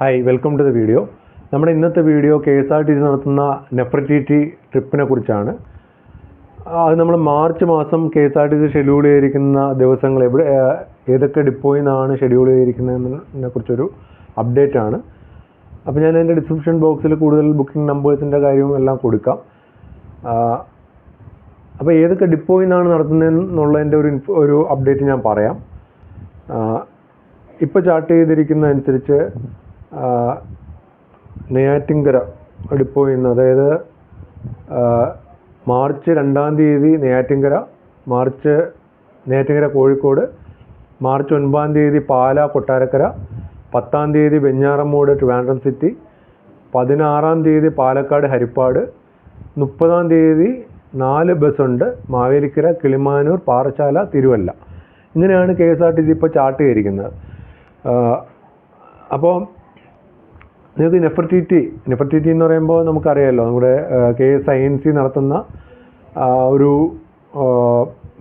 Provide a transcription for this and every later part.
Hi welcome to the video നമ്മുടെ ഇന്നത്തെ video K S R T C നടത്തുന്ന Nefertiti ട്രിപ്പിനെ കുറിച്ചാണ്. അത് നമ്മൾ മാർച്ച് മാസം K S R T C schedule ചെയ്തിരിക്കുന്ന ദിവസങ്ങൾ എവിടെ ഏതൊക്കെ ഡിപ്പോയിൽ നിന്നാണ് ഷെഡ്യൂൾ ചെയ്തിരിക്കുന്നതിനെ കുറിച്ചൊരു അപ്ഡേറ്റ് ആണ്. അപ്പോൾ ഞാൻ എന്റെ ഡിസ്ക്രിപ്ഷൻ ബോക്സിൽ കൂടുതൽ ബുക്കിംഗ് നമ്പേഴ്സിന്റെ കാര്യവും എല്ലാം കൊടുക്കാം. അപ്പോൾ ഏതൊക്കെ ഡിപ്പോയിൽ നിന്നാണ് നടത്തുന്നതെന്നുള്ളതിന്റെ ഒരു ഒരു അപ്ഡേറ്റ് ഞാൻ പറയാം. ഇപ്പോൾ ചാർട്ട് ചെയ്തിരിക്കുന്ന അനുസരിച്ച് നെയ്യാറ്റിൻകര ഡിപ്പോയിൽ നിന്ന് അതായത് മാർച്ച് രണ്ടാം തീയതി നെയ്യാറ്റിൻകര മാർച്ച് നെയ്യാറ്റിൻകര കോഴിക്കോട് മാർച്ച് ഒൻപതാം തീയതി പാല കൊട്ടാരക്കര പത്താം തീയതി വെഞ്ഞാറമ്മൂട് ട്രിവാൻഡ്രം സിറ്റി പതിനാറാം തീയതി പാലക്കാട് ഹരിപ്പാട് മുപ്പതാം തീയതി നാല് ബസ്സുണ്ട് മാവേലിക്കര കിളിമാനൂർ പാറശാല തിരുവല്ല. ഇങ്ങനെയാണ് K S R T C ഇപ്പോൾ ചാർട്ട് ചെയ്തിരിക്കുന്നത്. അപ്പോൾ നിങ്ങൾക്ക് നെഫർട്ടിറ്റി നെഫർട്ടിറ്റി എന്ന് പറയുമ്പോൾ നമുക്കറിയാമല്ലോ നമ്മുടെ K S I N C നടത്തുന്ന ഒരു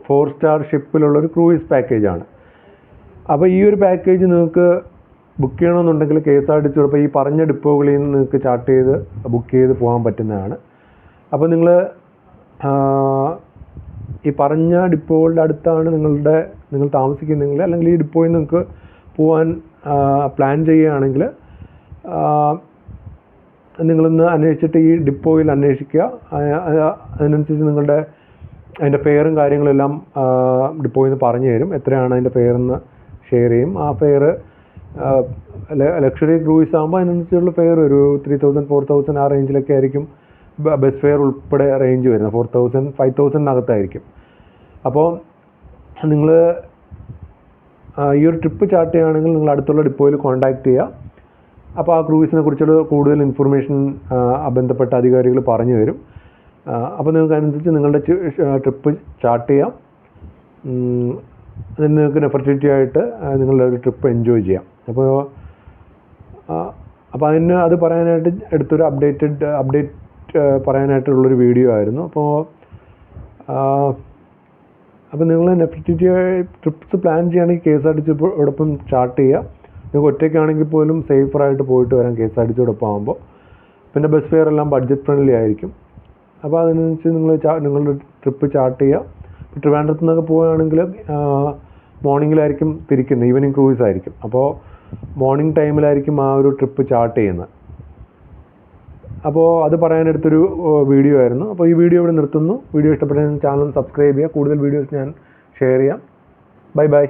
ഫോർ സ്റ്റാർ ഷിപ്പിലുള്ള ഒരു ക്രൂയിസ് പാക്കേജാണ് അപ്പോൾ ഈ ഒരു പാക്കേജ് നിങ്ങൾക്ക് ബുക്ക് ചെയ്യണമെന്നുണ്ടെങ്കിൽ K S R T C ഈ പറഞ്ഞ ഡിപ്പോകളിൽ നിന്ന് നിങ്ങൾക്ക് ചാർട്ട് ചെയ്ത് ബുക്ക് ചെയ്ത് പോകാൻ പറ്റുന്നതാണ്. അപ്പോൾ നിങ്ങൾ ഈ പറഞ്ഞ ഡിപ്പോകളുടെ അടുത്താണ് നിങ്ങളുടെ നിങ്ങൾ താമസിക്കുന്നെങ്കിൽ അല്ലെങ്കിൽ ഈ ഡിപ്പോയിൽ നിങ്ങൾക്ക് പോകാൻ പ്ലാൻ ചെയ്യുകയാണെങ്കിൽ നിങ്ങളൊന്ന് അന്വേഷിച്ചിട്ട് ഈ ഡിപ്പോയിൽ അന്വേഷിക്കുക. അതിനനുസരിച്ച് നിങ്ങളുടെ അതിന്റെ പേരും കാര്യങ്ങളെല്ലാം ഡിപ്പോയിൽ നിന്ന് പറഞ്ഞു തരും. എത്രയാണ് അതിന്റെ പേരെന്ന് ഷെയർ ചെയ്യും. ആ പേര് ലക്ഷറി ക്രൂയിസ് ആകുമ്പോൾ അതിനനുസരിച്ചുള്ള ഫെയർ ഒരു ത്രീ തൗസൻഡ് ഫോർ തൗസൻഡ് ആ റേഞ്ചിലൊക്കെ ആയിരിക്കും. ബസ് ഫെയർ ഉൾപ്പെടെ റേഞ്ച് വരുന്നത്. ഫോർ തൗസൻഡ് ഫൈവ് തൗസൻഡിനകത്തായിരിക്കും അപ്പോൾ നിങ്ങൾ ഈ ഒരു ട്രിപ്പ് ചാർട്ട് ചെയ്യുകയാണെങ്കിൽ നിങ്ങൾ അടുത്തുള്ള ഡിപ്പോയിൽ കോൺടാക്റ്റ് ചെയ്യുക. അപ്പോൾ ആ ക്രൂയിസിനെ കുറിച്ചുള്ള കൂടുതൽ ഇൻഫർമേഷൻ ബന്ധപ്പെട്ട അധികാരികൾ പറഞ്ഞു തരും. അപ്പോൾ നിങ്ങൾക്ക് അതിനനുസരിച്ച് നിങ്ങളുടെ ട്രിപ്പ് സ്റ്റാർട്ട് ചെയ്യാം. അതിന് നിങ്ങൾക്ക് നെഫർട്ടിറ്റി ആയിട്ട് നിങ്ങളുടെ ഒരു ട്രിപ്പ് എൻജോയ് ചെയ്യാം. അപ്പോൾ അപ്പോൾ അതിന് അത് പറയാനായിട്ട് എടുത്തൊരു അപ്ഡേറ്റഡ് അപ്ഡേറ്റ് പറയാനായിട്ടുള്ളൊരു വീഡിയോ ആയിരുന്നു. അപ്പോൾ അപ്പോൾ നിങ്ങൾ നെഫർട്ടിറ്റി ട്രിപ്സ് പ്ലാൻ ചെയ്യുകയാണെങ്കിൽ കെ എസ് ആർ ടി സിയോടൊപ്പം ചാർട്ട് ചെയ്യുക നിങ്ങൾക്ക് ഒറ്റയ്ക്കാണെങ്കിൽ പോലും സേഫറായിട്ട് പോയിട്ട് വരാം കെ എസ് ആർ ടി സിയോടൊപ്പം ആകുമ്പോൾ പിന്നെ ബസ് ഫെയർ എല്ലാം ബഡ്ജറ്റ് ഫ്രണ്ട്ലി ആയിരിക്കും. അപ്പോൾ അതിനനുസരിച്ച് നിങ്ങൾ ചാ- നിങ്ങളുടെ ട്രിപ്പ് ചാർട്ട് ചെയ്യുക. ട്രിവാൻഡ്രത്ത് നിന്നൊക്കെ പോവുകയാണെങ്കിൽ മോർണിംഗിലായിരിക്കും തിരിക്കുന്നത് ഈവനിങ് ക്രൂയിസ് ആയിരിക്കും. അപ്പോൾ മോർണിംഗ് ടൈമിലായിരിക്കും ആ ഒരു ട്രിപ്പ് ചാർട്ട് ചെയ്യുന്നത്. അപ്പോൾ അത് പറയാനെടുത്തൊരു വീഡിയോ ആയിരുന്നു. അപ്പോൾ ഈ വീഡിയോ ഇവിടെ നിർത്തുന്നു. വീഡിയോ ഇഷ്ടപ്പെട്ട ചാനൽ സബ്സ്ക്രൈബ് ചെയ്യുക. കൂടുതൽ വീഡിയോസ് ഞാൻ ഷെയർ ചെയ്യാം. Bye bye